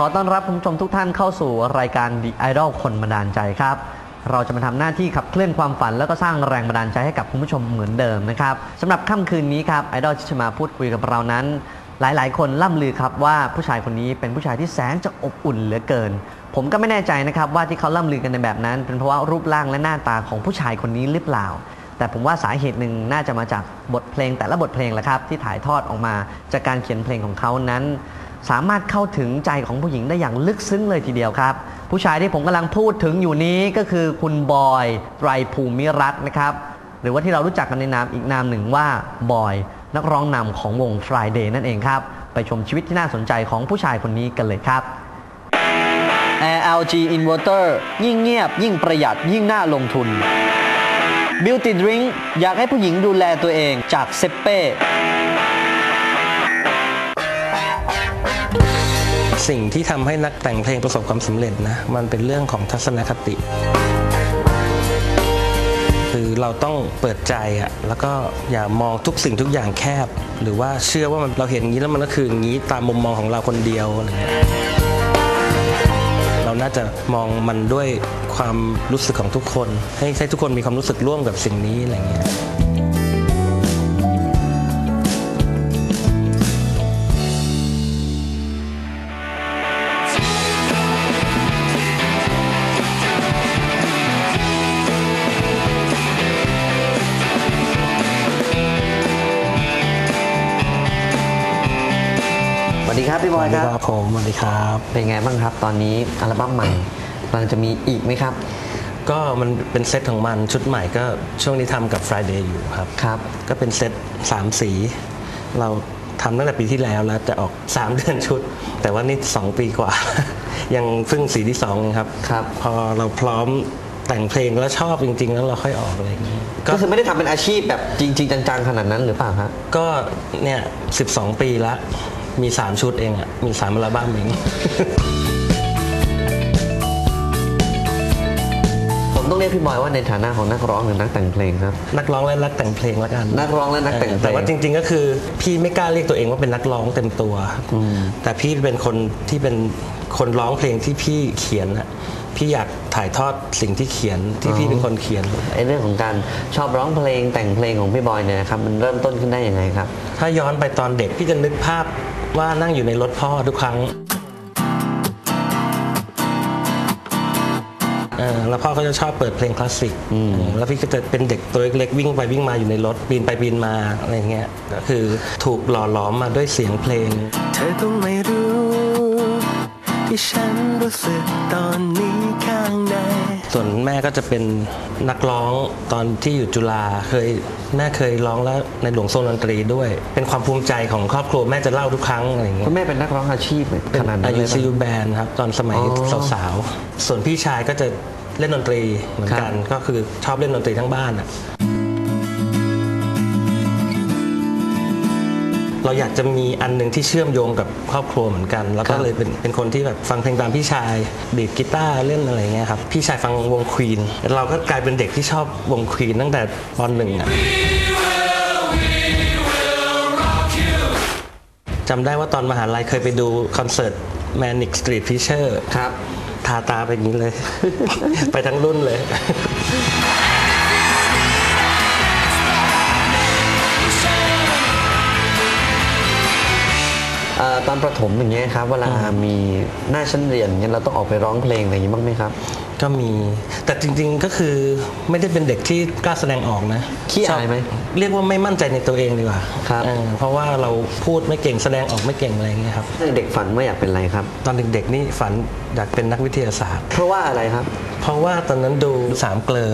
ขอต้อนรับคุณผู้ชมทุกท่านเข้าสู่รายการ The Idol คนบันดาลใจครับ เราจะมาทำหน้าที่ขับเคลื่อนความฝัน แล้วก็สร้างแรงบันดาลใจให้กับคุณผู้ชมเหมือนเดิมนะครับสำหรับค่ำคืนนี้ครับไอดอลที่จะมาพูดคุยกับเรานั้น หลายๆ คนล่ำลือครับว่าผู้ชายคนนี้เป็นผู้ชายที่แสนจะอบอุ่นเหลือเกิน ผมก็ไม่แน่ใจนะครับว่าที่เขาล่ำลือกันในแบบนั้น เป็นเพราะว่ารูปร่างและหน้าตาของผู้ชายคนนี้หรือเปล่าแต่ผมว่าสาเหตุหนึ่งน่าจะมาจากบทเพลงแต่ละบทเพลงแหละครับ ที่ถ่ายทอดออกมาจากการเขียนเพลงของเขานั้น สามารถเข้าถึงใจของผู้หญิงได้อย่างลึกซึ้งเลยทีเดียวครับ ผู้ชายที่ผมกำลังพูดถึงอยู่นี้ก็คือคุณบอยไตรภูมิรัตน์นะครับ หรือว่าที่เรารู้จักกันในนามอีกนามหนึ่งว่าบอย นักร้องนำของวง Friday นั่นเองครับ ไปชมชีวิตที่น่าสนใจของผู้ชายคนนี้กันเลยครับ Air LG Inverter ยิ่งเงียบ ยิ่งประหยัดยิ่งน่าลงทุน Beauty Drink อยากให้ผู้หญิงดูแลตัวเองจากเซเป้ สิ่งที่ทำให้นักแต่งเพลงประสบความสำเร็จนะมันเป็นเรื่องของทัศนคติ คือเราต้องเปิดใจอะแล้วก็อย่ามองทุกสิ่งทุกอย่างแคบ หรือว่าเชื่อว่ามันเราเห็นอย่างนี้แล้วมันก็คืออย่างนี้ตามมุมมองของเราคนเดียวอะไรเงี้ยเราน่าจะมองมันด้วยความรู้สึกของทุกคน ให้ให้ทุกคนมีความรู้สึกร่วมกับสิ่งนี้อะไรเงี้ย สวัสดีครับพี่บอยครับครับผมสวัสดีครับ เป็นไงบ้างครับ ตอนนี้อัลบั้มใหม่กำลังจะมีอีกไหมครับ ก็มันเป็นเซตของมันชุดใหม่ก็ช่วงนี้ทำกับ Friday อยู่ครับครับก็เป็นเซต3สี เราทำตั้งแต่ปีที่แล้วแล้วแต่ออก 3 เดือนชุด แต่ว่านี่2 ปีกว่า ยังเพิ่งสีที่2เองครับครับ พอเราพร้อมแต่งเพลงแล้วชอบจริง ๆ แล้วเราค่อยออกอะไรอย่างนี้ก็ก็คือไม่ได้ทำเป็นอาชีพแบบจริง ๆ จังๆขนาดนั้นหรือเปล่าครับก็เนี่ย12 ปีละ มี 3 ชุดเองอะมี 3 อัลบั้มเอง ผมต้องเรียกพี่บอยว่าในฐานะของนักร้องหรือนักแต่งเพลงครับ นักร้องและนักแต่งเพลงละกันนักร้องและนักแต่งเพลง แต่ว่าจริง ๆ ก็คือพี่ไม่กล้าเรียกตัวเองว่าเป็นนักร้องเต็มตัว แต่พี่เป็นคนที่เป็นคนร้องเพลงที่พี่เขียนอะพี่อยากถ่ายทอดสิ่งที่เขียนที่พี่เป็นคนเขียน ไอ้เรื่องของการชอบร้องเพลงแต่งเพลงของพี่บอยเนี่ยนะครับมันเริ่มต้นขึ้นได้ยังไงครับ ถ้าย้อนไปตอนเด็กพี่จะนึกภาพ ว่านั่งอยู่ในรถพ่อทุกครั้งเออแล้วพ่อเขาจะชอบเปิดเพลงคลาสสิกเออแล้วพี่ก็จะเป็นเด็กตัวเล็กๆวิ่งไปวิ่งมาอยู่ในรถปีนไปปีนมาอะไรเงี้ยก็คือถูกหล่อหลอมมาด้วยเสียงเพลง เธอต้องไม่รู้ที่ฉันรู้สึกตอนนี้ข้างใน ส่วนแม่ก็จะเป็นนักร้องตอนที่อยู่จุฬาเคยแม่เคยร้องแล้วในหลวงทรงดนตรีด้วย เป็นความภูมิใจของครอบครัวแม่จะเล่าทุกครั้งอะไรอย่างเงี้คุยณแม่เป็นนักร้องอาชีพเป็นขนาดนั้นอาเลยุยซีปะยูแบนครับตอนสมัยอ๋อสาวๆส่วนพี่ชายก็จะเล่นดนตรีเหมือนกัน ก็คือชอบเล่นดนตรีทั้งบ้านอะ เราอยากจะมีอันหนึ่งที่เชื่อมโยงกับครอบครัวเหมือนกัน แล้วก็เลยเป็นเป็นคนที่แบบฟังเพลงตามพี่ชายดีดกีตาร์เล่นอะไรเงี้ยครับพี่ชายฟังวงควีนเราก็กลายเป็นเด็กที่ชอบวงควีนตั้งแต่ปหนึ่งอะจำได้ว่าตอนมหาลัยเคยไปดูคอนเสิร์ต Manic Street Preacher ครับ ทาตาไปอย่างนี้เลย ไปทั้งรุ่นเลย ตอนประถมอย่างเงี้ยครับเวลามีหน้าชั้นเรียนอย่างเงี้ยเราต้องออกไปร้องเพลงอะไรอย่างงี้บ้างไหมครับ ก็มีแต่จริงๆก็คือไม่ได้เป็นเด็กที่กล้าแสดงออกนะขี้อายไหมชบเรียกว่าไม่มั่นใจในตัวเองดีกว่าครับเออเพราะว่าเราพูดไม่เก่งแสดงออกไม่เก่งอะไรอย่างเงี้ยครับเด็กฝันว่าอยากเป็นอะไรครับ ตอนเด็กๆนี่ฝันอยากเป็นนักวิทยาศาสตร์ เพราะว่าอะไรครับ เพราะว่าตอนนั้นดูสามเกลอ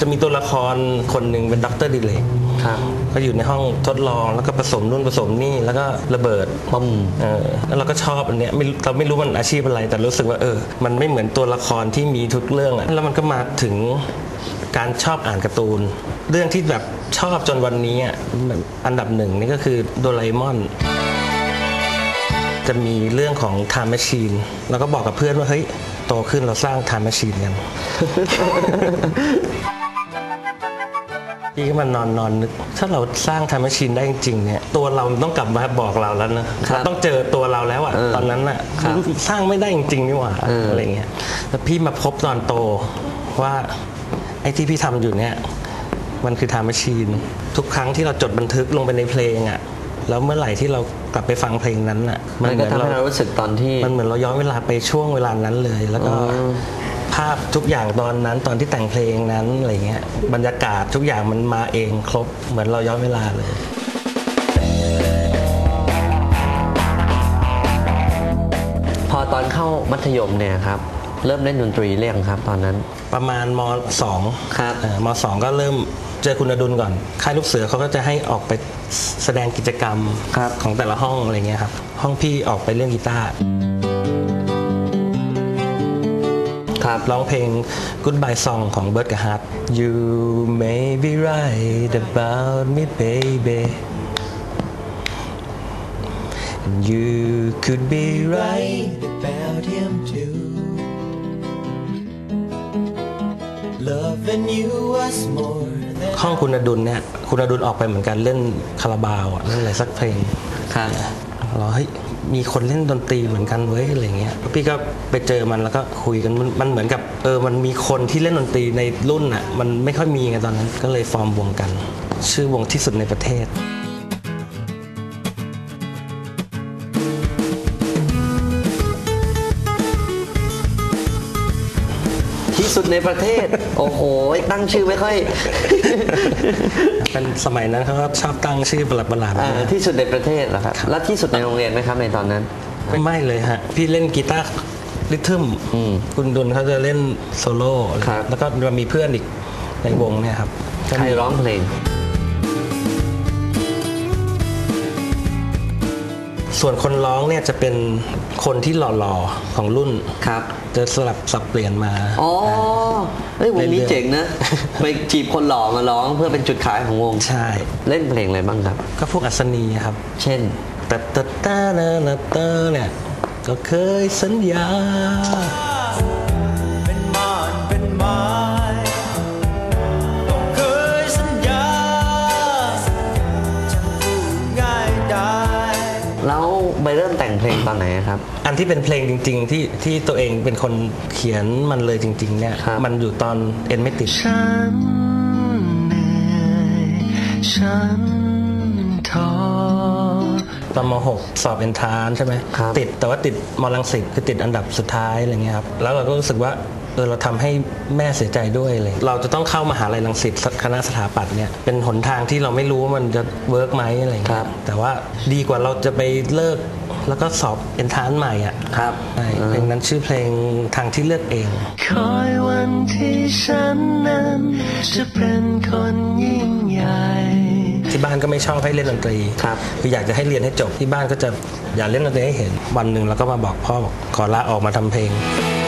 จะมีตัวละครคนหนึ่งเป็นด็อกเตอร์ดิเลก ครับก็อยู่ในห้องทดลองแล้วก็ผสมนู่นผสมนี่แล้วก็ระเบิดปึ้มเออแล้วเราก็ชอบอันเนี้ยไม่รู้เราไม่รู้มันอาชีพอะไร แต่รู้สึกว่าเออ มันไม่เหมือนตัวละครที่มีทุกเรื่องอะแล้วมันก็มาถึงการชอบอ่านการ์ตูน เรื่องที่แบบชอบจนวันนี้อะแบบอันดับหนึ่งนี่ก็คือโดราเอมอนจะมีเรื่องของ Time Machine แล้วก็บอกกับเพื่อนว่า เฮ้ย โตขึ้นเราสร้าง Time Machine กัน พี่ก็มานอนนอนนึกถ้าเราสร้าง Time Machine ได้จริงๆเนี่ยตัวเราต้องกลับมาบอกเราแล้วนะครับเราต้องเจอตัวเราแล้วอะเออตอนนั้นอะครับสร้างไม่ได้จริงๆนี่หว่าเออออะไรเงี้ยแล้วพี่มาพบตอนโตว่าไอ้ที่พี่ทำอยู่เนี่ยมันคือ Time Machine ทุกครั้งที่เราจดบันทึกลงไปในเพลงอะแล้วเมื่อไหร่ที่เรากลับไปฟังเพลงนั้นอะมันเหก็มือนทำให้เราเรารู้สึกตอนที่ มันเหมือนเราย้อนเวลาไปช่วงเวลานั้นเลย แล้วก็อ๋อภาพทุกอย่างตอนนั้นตอนที่แต่งเพลงนั้นอะไรเงี้ยบรรยากาศทุกอย่างมันมาเองครบเหมือนเราย้อนเวลาเลยพอตอนเข้ามัธยมเนี่ยครับเริ่มเล่นดนตรีเรียงครับตอนนั้น ประมาณมสองครับเอ่อมสองก็เริ่มเจอคุณอดุลก่อน ค่ายลูกเสือเขาก็จะให้ออกไปแสดงกิจกรรมครับของแต่ละห้องอะไรเงี้ยครับ ห้องพี่ออกไปเล่นกีตาร์ ครับร้องเพลง Goodbye Song ของเบิร์ดกับฮาร์ด You may be right about me baby and you could be right about him too. Loving you was more ห้องคุณอดุลเนี่ยคุณอดุลออกไปเหมือนกันเล่นคาราบาวอะเล่นอะไรสักเพลงครับ เราเฮ้ยมีคนเล่นดนตรีเหมือนกันเว้ยอะไรเงี้ยพี่ก็ไปเจอมันแล้วก็คุยกันมันเหมือนกับเออมันมีคนที่เล่นดนตรีในรุ่นอะมันไม่ค่อยมีไงตอนนั้นก็เลยฟอร์มวงกัน ชื่อวงที่สุดในประเทศ ที่สุดในประเทศ โอ้โห ตั้งชื่อไม่ค่อยเป็นสมัยนั้นเขาก็ชอบตั้งชื่อประหลาดๆเอ่อที่สุดในประเทศเหรอครับ แล้วที่สุดในโรงเรียนไหมครับในตอนนั้น ไม่เลยฮะ พี่เล่นกีตาร์ริทึมอืมคุณดุลเขาจะเล่นโซโล่ครับแล้วก็มีเพื่อนอีกในวงเนี่ยครับก็ใครมีร้องเพลง ส่วนคนร้องเนี่ยจะเป็นคนที่หล่อๆของรุ่นครับ จะสลับสับเปลี่ยนมาอ๋อเฮ้ยวงนี้เรื่อยๆเจ๋งนะ ไปจีบคนหล่อมาร้องเพื่อเป็นจุดขายของวงใช่ เล่นเพลงอะไรบ้างครับ ก็พวกอัศนีครับ เช่นแต่แต่แต่นะนะเตอเนี่ยก็เคยสัญญา เริ่มแต่งเพลงตอนไหนครับ อันที่เป็นเพลงจริง ๆ ที่ที่ตัวเองเป็นคนเขียนมันเลยจริง ๆ เนี่ยครับมันอยู่ตอนเอ็นไม่ติดฉันเหนื่อยฉันท้อตอนม .6 สอบเอนทรานใช่ไหมครับติดแต่ว่าติดมลังสิตคือติดอันดับสุดท้ายอะไรเงี้ยครับแล้วเราก็รู้สึกว่าเออเราทำให้แม่เสียใจด้วยเลย เราจะต้องเข้ามหาลัยรังสิตคณะสถาปัตย์เนี่ยเป็นหนทางที่เราไม่รู้ว่ามันจะเวิร์กไหมอะไรคเงี้รัยบแต่ว่าดีกว่าเราจะไปเลิก แล้วก็สอบเอนทรานใหม่อะครับใช่เพลงนั้นชื่อเพลงทางที่เลือกเองคอยวันที่ฉันนั้นจะเป็นคนยิ่งใหญ่ที่บ้านก็ไม่ชอบให้เล่นดนตรีครับคืออยากจะให้เรียนให้จบที่บ้านก็จะอยากเล่นดนตรีให้เห็นวันหนึ่งเราก็มาบอกพ่อบอกขอลาออกมาทำเพลงเ